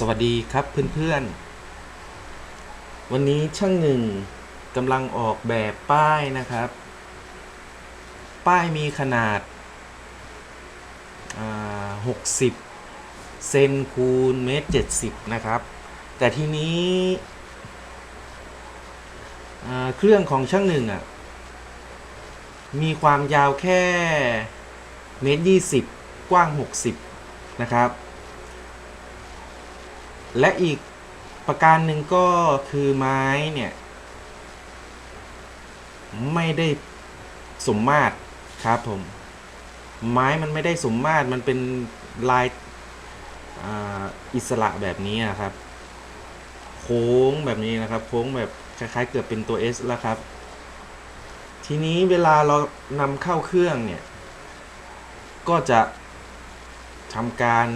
สวัสดีครับเพื่อนๆ วันนี้ช่างหนึ่งกำลังออกแบบป้ายนะครับ ป้ายมีขนาดา60 เซนคูณเมตร70นะครับ แต่ทีนี้เครื่องของช่างหนึ่งอะ มีความยาวแค่เมตร20กว้าง 60 นะครับ และอีกประการหนึ่งก็คือไม้เนี่ย ไม่ได้สมมาตรครับผม ไม้มันไม่ได้สมมาตรมันเป็นลายอ,อิสระแบบนี้อะครับ โค้งแบบนี้นะครับ โค้งแบบคล้ายๆ เกือบเป็นตัว S แล้วครับ ทีนี้เวลาเรานำเข้าเครื่องเนี่ย ก็จะทำการ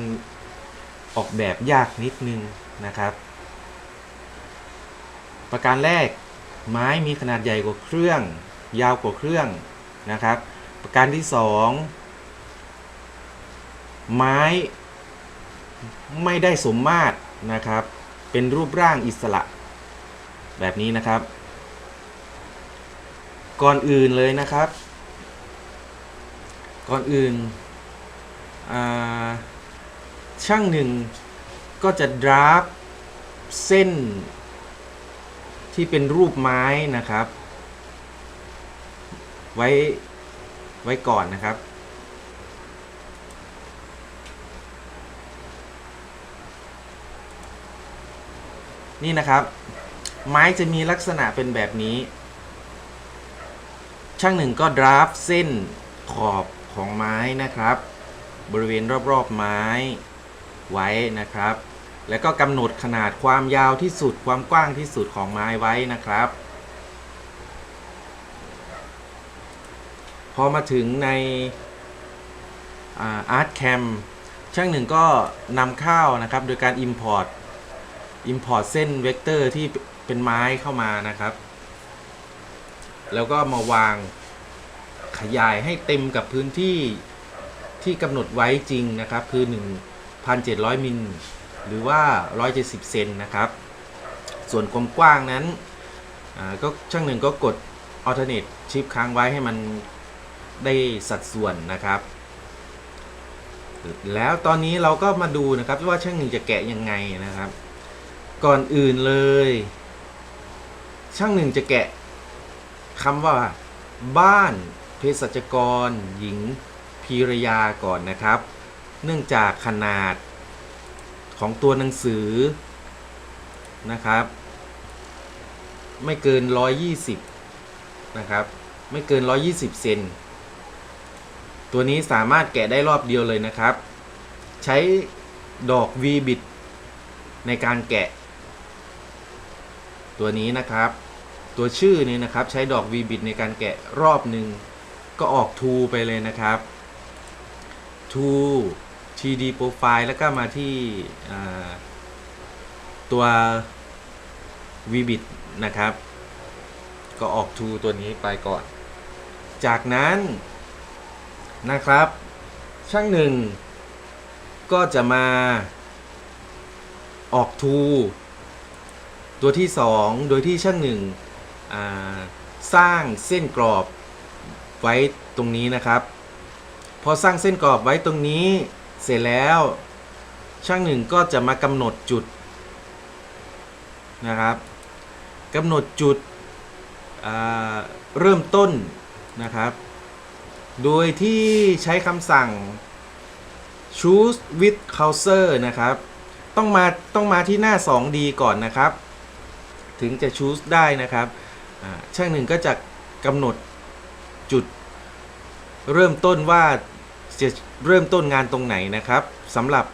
ออกแบบยากนิดนึงนะครับ ประการแรกไม้มีขนาดใหญ่กว่าเครื่อง ยาวกว่าเครื่องนะครับ ประการที่สองไม้ไม่ได้สมมาตรนะครับ เป็นรูปร่างอิสระ แบบนี้นะครับ ก่อนอื่นเลยนะครับ ก่อนอื่นอ่า ช่างหนึ่งก็จะดราฟเส้น ที่เป็นรูปไม้นะครับ ไว้ไว้ก่อนนะครับ นี่นะครับ ไม้จะมีลักษณะเป็นแบบนี้ ช่างหนึ่งก็ดราฟเส้นขอบของไม้นะครับ บริเวณรอบๆไม้ ไว้นะครับ แล้วก็กำหนดขนาดความยาวที่สุดความกว้างที่สุดของไม้ไว้นะครับ พอมาถึงในอาร์ตแคมช่างหนึ่งก็นำเข้านะครับ โดยการ Import Import เส้นเวกเตอร์ที่เป็นไม้เข้ามานะครับ แล้วก็มาวางขยายให้เต็มกับพื้นที่ที่กำหนดไว้จริงนะครับ คือ 1,700 มิล หรือว่า 170 เซนนะครับ ส่วนความกว้างนั้นก็ช่างหนึ่งก็กด alternate shift ค้างไว้ให้มันได้สัดส่วนนะครับ แล้วตอนนี้เราก็มาดูนะครับว่าช่างหนึ่งจะแกะยังไงนะครับ ก่อนอื่นเลย ช่างหนึ่งจะแกะคำว่า บ้านเภสัชกร หญิงพีรยาก่อนนะครับ เนื่องจากขนาดของตัวหนังสือนะครับ ไม่เกิน 120 นะครับ ไม่เกิน 120 เซนตัวนี้สามารถแกะได้รอบเดียวเลยนะครับ ใช้ดอก V บิดในการแกะ ตัวนี้นะครับ ตัวชื่อนี้นะครับใช้ดอก V บิดในการแกะรอบหนึ่งก็ออกทูไปเลยนะครับทู 3D Profile แล้วก็มาที่ตัว Vbit นะครับ ก็ออกทูตัวนี้ไปก่อน จากนั้นนะครับ ช่างหนึ่งก็จะมาออกทูตัวที่ 2 โดยที่ช่างหนึ่งสร้างเส้นกรอบไว้ตรงนี้นะครับ พอสร้างเส้นกรอบไว้ตรงนี้ เสร็จแล้ว ช่างหนึ่งก็จะมากำหนดจุดนะครับกำหนดจุดเริ่มต้นนะครับ โดยที่ใช้คำสั่ง choose with cursor นะครับ ต้องมาต้องมาที่หน้า 2D ก่อนนะครับ ถึงจะ choose ได้นะครับ ช่างหนึ่งก็จะกำหนดจุดเริ่มต้นว่า จะเริ่มต้นงานตรงไหนนะครับสำหรับ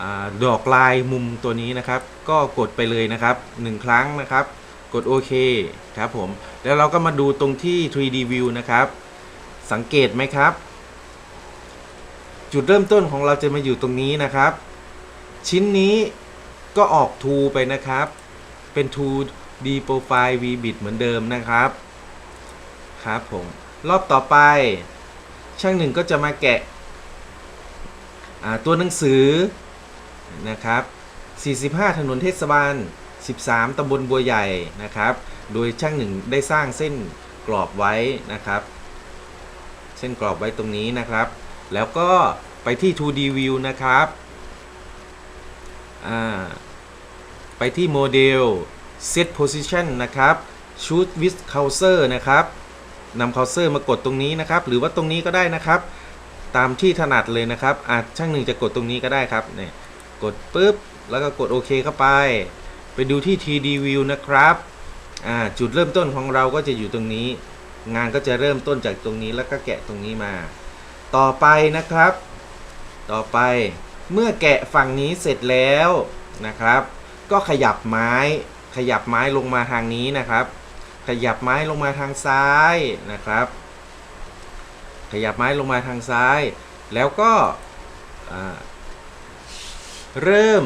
อดอกลายมุมตัวนี้นะครับ ก็กดไปเลยนะครับ 1 ครั้งนะครับ กดโอเคครับผมแล้วเราก็มาดูตรงที่ 3D view นะครับ สังเกตไหมครับ จุดเริ่มต้นของเราจะมาอยู่ตรงนี้นะครับ ชิ้นนี้ก็ออก to ไปนะครับ เป็น 2D profile v bit เหมือนเดิมนะครับ ครับผม รอบต่อไป ช่างหนึ่งก็จะมาแกะตัวหนังสือนะครับ 45 ถนนเทศบาล 13 ตำบลบัวใหญ่นะครับ โดยช่างหนึ่งได้สร้างเส้นกรอบไว้นะครับ เส้นกรอบไว้ตรงนี้นะครับ แล้วก็ไปที่ 2D view นะครับไปที่โมเดล set position นะครับ shoot with cursor นะครับ นำ cursor มากดตรงนี้นะครับ หรือว่าตรงนี้ก็ได้นะครับ ตามที่ถนัดเลยนะครับอาจช่างหนึ่งจะกดตรงนี้ก็ได้ครับเนี่ยกดปุ๊บ แล้วก็กดโอเคเข้าไป ไปดูที่ 3D view นะครับอ่าจุดเริ่มต้นของเราก็จะอยู่ตรงนี้ งานก็จะเริ่มต้นจากตรงนี้แล้วก็แกะตรงนี้มา ต่อไปนะครับ ต่อไปเมื่อแกะฝั่งนี้เสร็จแล้วนะครับ ก็ขยับไม้ขยับไม้ลงมาทางนี้นะครับ ขยับไม้ลงมาทางซ้ายนะครับ ขยับไม้ลงมาทางซ้าย แล้วก็เริ่ม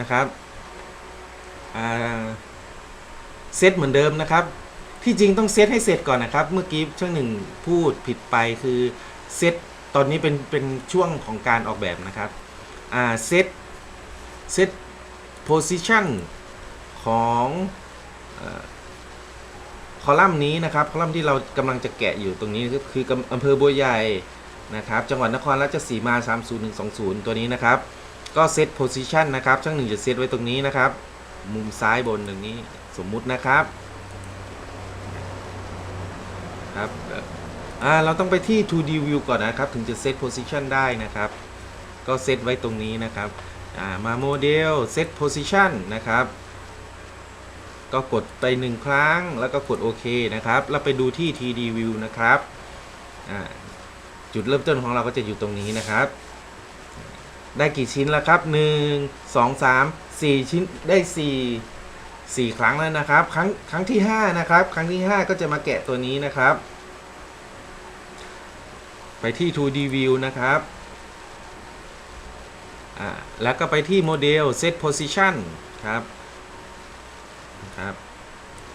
นะครับเซตเหมือนเดิมนะครับ ที่จริงต้องเซตให้เสร็จก่อนนะครับ เมื่อกี้ช่างหนึ่งพูดผิดไปคือเซตตอนนี้เป็นเป็นช่วงของการออกแบบนะครับเซตเซตโพซิชันของ อ่อคอลัมน์นี้นะครับคอลัมน์ที่เรากำลังจะแกะอยู่ตรงนี้ก็คืออำเภอบัวใหญ่นะครับจังหวัดนครราชสีมา 30120 ตัวนี้นะครับ ก็เซตโพซิชันนะครับช่างหนึ่งจะเซตไว้ตรงนี้นะครับ มุมซ้ายบนตรงนี้สมมุตินะครับครับอ่าเราต้องไปที่ 2D view ก่อนนะครับ ถึงจะเซต position ได้นะครับ ก็เซตไว้ตรงนี้นะครับอ่ามาโมเดล set position นะครับ ก็กดไปหนึ่งครั้ง แล้วก็กดโอเคนะครับ แล้วไปดูที่ 3D view นะครับจุดเริ่มต้นของเราก็จะอยู่ตรงนี้นะครับ ได้กี่ชิ้นแล้วครับ 1 2 3 4 ชิ้นได้ 4 4 ครั้งแล้วนะครับ ครั้งครั้งที่ 5 นะครับ ครั้งที่ 5 ก็จะมาแกะตัวนี้นะครับ ไปที่ 2D view นะครับแล้วก็ไปที่โมเดล set position ครับ ครับ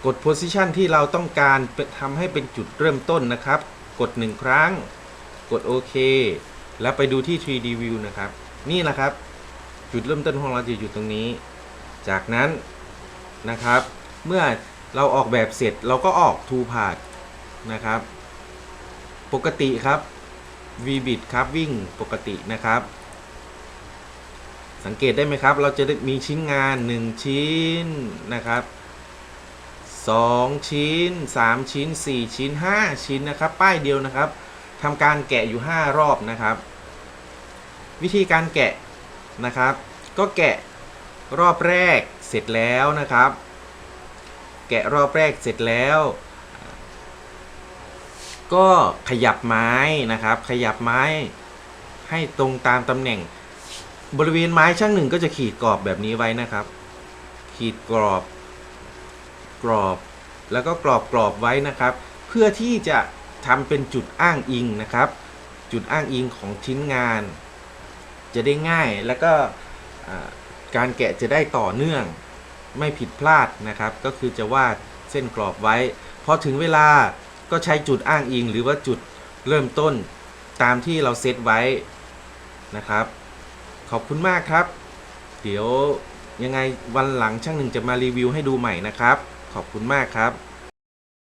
กด position ที่เราต้องการทำให้เป็นจุดเริ่มต้นนะครับ กด 1 ครั้ง กดโอเค แล้วไปดูที่ 3D view นะครับ นี่แหละครับ จุดเริ่มต้นของเราจะอยู่ตรงนี้ จากนั้นนะครับ เมื่อเราออกแบบเสร็จเราก็ออก to part นะครับ ปกติครับ v b i t ครับวิ่งปกตินะครับ สังเกตได้ไหมครับ เราจะมีชิ้นงาน 1 ชิ้นนะครับ2ชิ้น 3 ชิ้น 4 ชิ้น 5 ชิ้นนะครับ ป้ายเดียวนะครับทำการแกะอยู่ 5 รอบนะครับ วิธีการแกะนะครับ ก็แกะรอบแรกเสร็จแล้วนะครับ แกะรอบแรกเสร็จแล้ว ก็ขยับไม้นะครับ ขยับไม้ให้ตรงตามตำแหน่ง บริเวณไม้ช่างหนึ่งก็จะขีดกรอบแบบนี้ไว้นะครับ ขีดกรอบ กรอบแล้วก็กรอบกรอบไว้นะครับ เพื่อที่จะทำเป็นจุดอ้างอิงนะครับ จุดอ้างอิงของชิ้นงาน จะได้ง่ายแล้วก็การแกะจะได้ต่อเนื่องไม่ผิดพลาดนะครับ ก็คือจะวาดเส้นกรอบไว้พอถึงเวลาก็ใช้จุดอ้างอิงหรือว่าจุดเริ่มต้นตามที่เราเซตไว้นะครับ ขอบคุณมากครับ เดี๋ยวยังไงวันหลังช่างหนึ่งจะมารีวิวให้ดูใหม่นะครับ ขอบคุณมากครับ